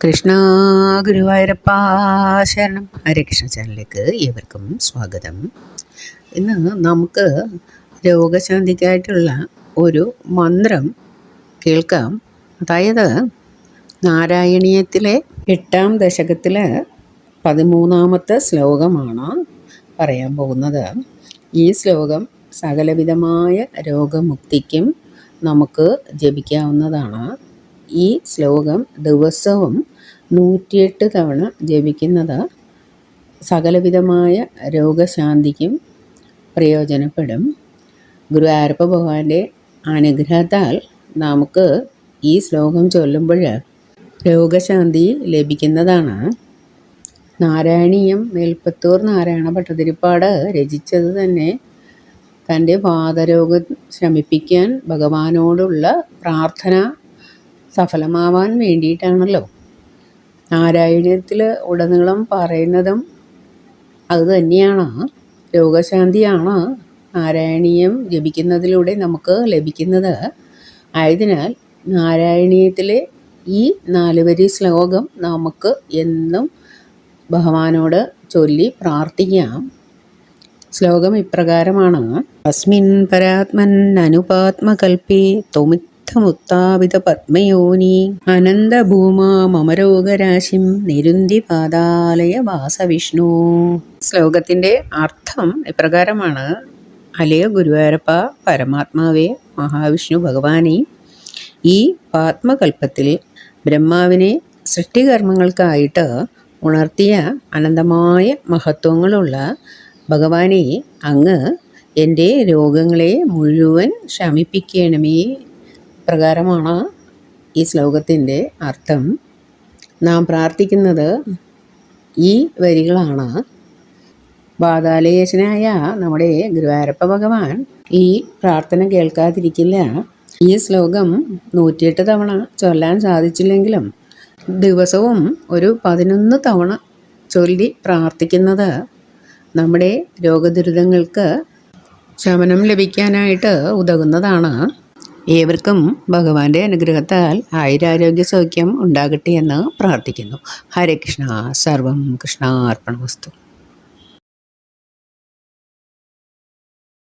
കൃഷ്ണ ഗുരുവായൂരപ്പ ശരണം. ഹരകൃഷ്ണ ചാനലിലേക്ക് ഏവർക്കും സ്വാഗതം. ഇന്ന് നമുക്ക് രോഗശാന്തിക്കായിട്ടുള്ള ഒരു മന്ത്രം കേൾക്കാം. അതായത് നാരായണീയത്തിലെ എട്ടാം ദശകത്തിലെ പതിമൂന്നാമത്തെ ശ്ലോകമാണ് പറയാൻ പോകുന്നത്. ഈ ശ്ലോകം സകലവിധമായ രോഗമുക്തിക്കും നമുക്ക് ജപിക്കാവുന്നതാണ്. ഈ ശ്ലോകം ദിവസവും നൂറ്റിയെട്ട് തവണ ജപിക്കുന്നത് സകലവിധമായ രോഗശാന്തിക്കും പ്രയോജനപ്പെടും. ഗുരുവായൂരപ്പ ഭഗവാന്റെ അനുഗ്രഹത്താൽ നമുക്ക് ഈ ശ്ലോകം ചൊല്ലുമ്പോൾ രോഗശാന്തി ലഭിക്കുന്നതാണ്. നാരായണീയം മേൽപ്പത്തൂർ നാരായണ ഭട്ടതിരിപ്പാട് രചിച്ചത് തന്നെ തന്റെ വാതരോഗം ശമിപ്പിക്കാൻ ഭഗവാനോടുള്ള പ്രാർത്ഥന സഫലമാവാൻ വേണ്ടിയിട്ടാണല്ലോ. നാരായണീയത്തിൽ ഉടനീളം പറയുന്നതും അത് തന്നെയാണ്. രോഗശാന്തിയാണ് നാരായണീയം ജപിക്കുന്നതിലൂടെ നമുക്ക് ലഭിക്കുന്നത്. ആയതിനാൽ നാരായണീയത്തിലെ ഈ നാലുവരി ശ്ലോകം നമുക്ക് എന്നും ഭഗവാനോട് ചൊല്ലി പ്രാർത്ഥിക്കാം. ശ്ലോകം ഇപ്രകാരമാണ്. അസ്മിൻ പരാത്മൻ അനുപാത്മകൽപ്പേ തൊമിത്തമുത്താവിത പത്മയോനി അനന്തഭൂമാമരോഗരാശിം നിരുന്തി പാതാലയ വാസവിഷ്ണു ശ്ലോകത്തിന്റെ അർത്ഥം ഇപ്രകാരമാണ് അലയ ഗുരുവായൂരപ്പ പരമാത്മാവേ മഹാവിഷ്ണു ഭഗവാനെ ഈ പാത്മകൽപ്പത്തിൽ ബ്രഹ്മാവിനെ സൃഷ്ടികർമ്മങ്ങൾക്കായിട്ട് ഉണർത്തിയ അനന്തമായ മഹത്വങ്ങളുള്ള ഭഗവാനെ അങ്ങ് എന്റെ രോഗങ്ങളെ മുഴുവൻ ശമിപ്പിക്കണമേ പ്രകാരമാണ് ഈ ശ്ലോകത്തിന്റെ അർത്ഥം. നാം പ്രാർത്ഥിക്കുന്നത് ഈ വരികളാണ്. ബാധാലയേശനായ നമ്മുടെ ഗുരുവായൂരപ്പ ഭഗവാൻ ഈ പ്രാർത്ഥന കേൾക്കാതിരിക്കില്ല. ഈ ശ്ലോകം നൂറ്റിയെട്ട് തവണ ചൊല്ലാൻ സാധിച്ചില്ലെങ്കിലും ദിവസവും ഒരു പതിനൊന്ന് തവണ ചൊല്ലി പ്രാർത്ഥിക്കുന്നത് നമ്മുടെ രോഗദുരിതങ്ങൾക്ക് ശമനം ലഭിക്കാനായിട്ട് ഉതകുന്നതാണ്. ഏവർക്കും ഭഗവാന്റെ അനുഗ്രഹത്താൽ ആയുരാരോഗ്യ സൗഖ്യം ഉണ്ടാകട്ടെ എന്ന് പ്രാർത്ഥിക്കുന്നു. ഹരേ കൃഷ്ണ. സർവം കൃഷ്ണാർപ്പണ വസ്തു